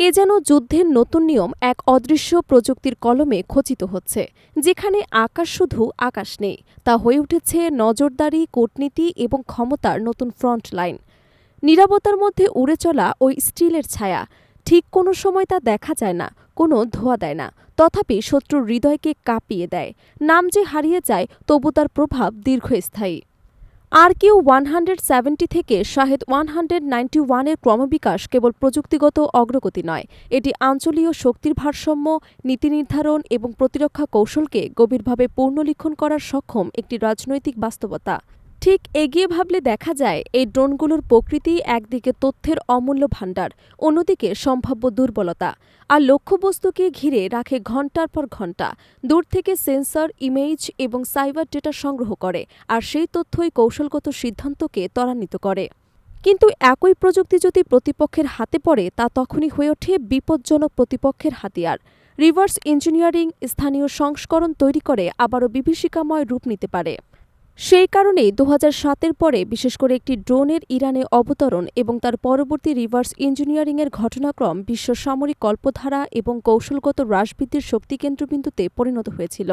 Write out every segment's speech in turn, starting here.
এ যেন যুদ্ধের নতুন নিয়ম এক অদৃশ্য প্রযুক্তির কলমে খচিত হচ্ছে, যেখানে আকাশ শুধু আকাশ নেই, তা হয়ে উঠেছে নজরদারি, কূটনীতি এবং ক্ষমতার নতুন ফ্রন্ট লাইন। নিরাপত্তার মধ্যে উড়ে চলা ওই স্টিলের ছায়া, ঠিক কোনো সময় তা দেখা যায় না, কোনো ধোয়া দেয় না, তথাপি শত্রুর হৃদয়কে কাঁপিয়ে দেয়। নাম যে হারিয়ে যায়, তবু তার প্রভাব দীর্ঘস্থায়ী। R Q one hundred seventy থেকে শাহেদ ওয়ান হান্ড্রেড নাইনটি ওয়ানের ক্রমবিকাশ কেবল প্রযুক্তিগত অগ্রগতি নয়। এটি আঞ্চলীয় শক্তির ভারসাম্য, নীতি নির্ধারণ এবং প্রতিরক্ষা কৌশলকে গভীরভাবে পুনর্লিখন করার সক্ষম একটি রাজনৈতিক বাস্তবতা। ঠিক এগিয়ে ভাবলে দেখা যায়, এই ড্রোনগুলোর প্রকৃতি একদিকে তথ্যের অমূল্য ভাণ্ডার, অন্যদিকে সম্ভাব্য দুর্বলতা। আর লক্ষ্যবস্তুকে ঘিরে রাখে ঘণ্টার পর ঘণ্টা। দূর থেকে সেন্সর, ইমেজ এবং সাইবার ডেটা সংগ্রহ করে, আর সেই তথ্যই কৌশলগত সিদ্ধান্তকে ত্বরান্বিত করে। কিন্তু একই প্রযুক্তি যদি প্রতিপক্ষের হাতে পড়ে, তা তখনই হয়ে ওঠে বিপজ্জনক প্রতিপক্ষের হাতিয়ার। রিভার্স ইঞ্জিনিয়ারিং স্থানীয় সংস্করণ তৈরি করে আবারও বিভীষিকাময় রূপ নিতে পারে। সেই কারণেই দু সাতের পরে, বিশেষ করে একটি ড্রোনের ইরানে অবতরণ এবং তার পরবর্তী রিভার্স ইঞ্জিনিয়ারিংয়ের ঘটনাক্রম বিশ্ব সামরিক কল্পধারা এবং কৌশলগত হ্রাসবৃদ্ধির শক্তিকেন্দ্রবিন্দুতে পরিণত হয়েছিল।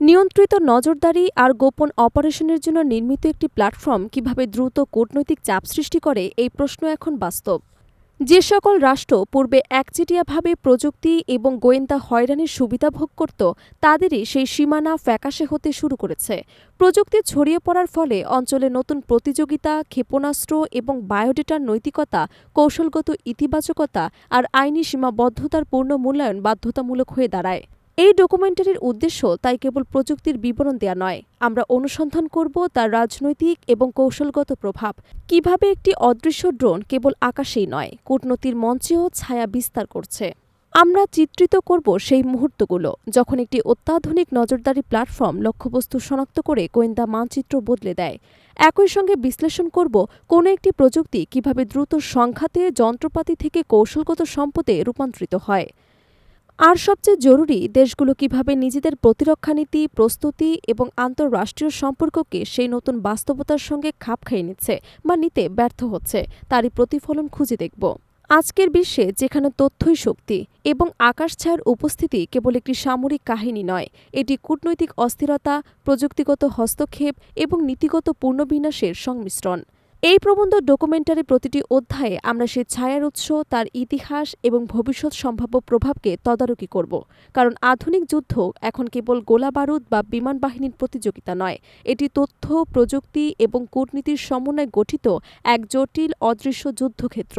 নিয়ন্ত্রিত নজরদারি আর গোপন অপারেশনের জন্য নির্মিত একটি প্ল্যাটফর্ম কীভাবে দ্রুত কূটনৈতিক চাপ সৃষ্টি করে, এই প্রশ্ন এখন বাস্তব। যে সকল রাষ্ট্র পূর্বে একচেটিয়াভাবে প্রযুক্তি এবং গোয়েন্দা হয়রানির সুবিধা ভোগ করত, তাদেরই সেই সীমানা ফ্যাকাশে হতে শুরু করেছে। প্রযুক্তি ছড়িয়ে পড়ার ফলে অঞ্চলে নতুন প্রতিযোগিতা, ক্ষেপণাস্ত্র এবং বায়োডেটার নৈতিকতা, কৌশলগত ইতিবাচকতা আর আইনি সীমাবদ্ধতার পূর্ণ মূল্যায়ন বাধ্যতামূলক হয়ে দাঁড়ায়। এই ডকুমেন্টারির উদ্দেশ্য তাই কেবল প্রযুক্তির বিবরণ দেয়া নয়। আমরা অনুসন্ধান করব তার রাজনৈতিক এবং কৌশলগত প্রভাব। কীভাবে একটি অদৃশ্য ড্রোন কেবল আকাশেই নয় কূটনীতির মঞ্চেও ছায়া বিস্তার করছে। আমরা চিত্রিত করব সেই মুহূর্তগুলো, যখন একটি অত্যাধুনিক নজরদারি প্ল্যাটফর্ম লক্ষ্যবস্তু শনাক্ত করে গোয়েন্দা মানচিত্র বদলে দেয়। একই সঙ্গে বিশ্লেষণ করব কোনো একটি প্রযুক্তি কীভাবে দ্রুত সংঘাতে যন্ত্রপাতি থেকে কৌশলগত সম্পদে রূপান্তরিত হয়। আর সবচেয়ে জরুরি, দেশগুলো কীভাবে নিজেদের প্রতিরক্ষা নীতি, প্রস্তুতি এবং আন্তঃরাষ্ট্রীয় সম্পর্ককে সেই নতুন বাস্তবতার সঙ্গে খাপ খাইয়ে নিচ্ছে বা নিতে ব্যর্থ হচ্ছে, তারই প্রতিফলন খুঁজে দেখব। আজকের বিশ্বে যেখানে তথ্যই শক্তি এবং আকাশ ছায়ার উপস্থিতি কেবল একটি সামরিক কাহিনী নয়, এটি কূটনৈতিক অস্থিরতা, প্রযুক্তিগত হস্তক্ষেপ এবং নীতিগত পূর্ণবিন্যাসের সংমিশ্রণ। এই প্রবন্ধ ডকুমেন্টারি প্রতিটি অধ্যায়ে আমরা সে ছায়ার উৎস, তার ইতিহাস এবং ভবিষ্যৎ সম্ভাব্য প্রভাবকে তদারকি করব। কারণ আধুনিক যুদ্ধ এখন কেবল গোলা বারুদ বা বিমান বাহিনীর প্রতিযোগিতা নয়। এটি তথ্য, প্রযুক্তি এবং কূটনীতির সমন্বয়ে গঠিত এক জটিল, অদৃশ্য যুদ্ধক্ষেত্র।